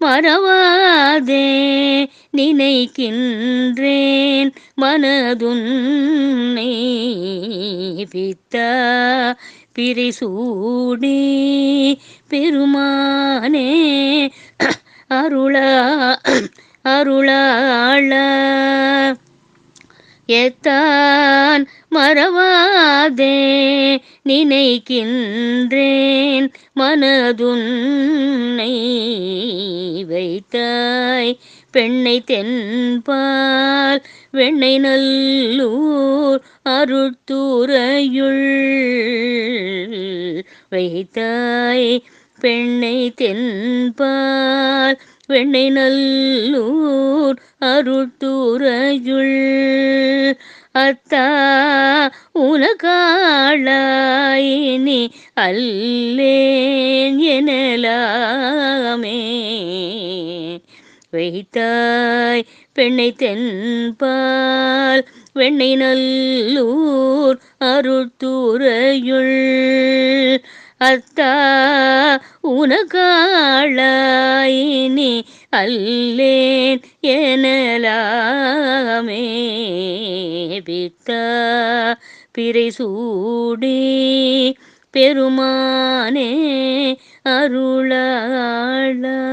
மறவாதே நினைக்கின்றேன். மனதுன்னை பித்தா பிரிசூடி பெருமானே அருளா அருளாள. எத்தான் மறவாதே நினைக்கின்றேன் மனதுன்னை வைத்தாய். பெண்ணை தென்பால் வெண்ணை நல்லூர் அருட்துறையுள் வைத்தாய். பெண்ணை தென்பால் வெண்ணை நல்லூர் அருட்துறையுள் அத்தா உனக்காளாயினி அல்லேன் எனலாமே. வைத்தாய் பெண்ணை தென்பால் வெண்ணை நல்லூர் அருட்துறையுள். அத்தா உனகாளாயினி அல்லே எனலாமே பித்தா பிறை சூடி பெருமானே அருளாளா.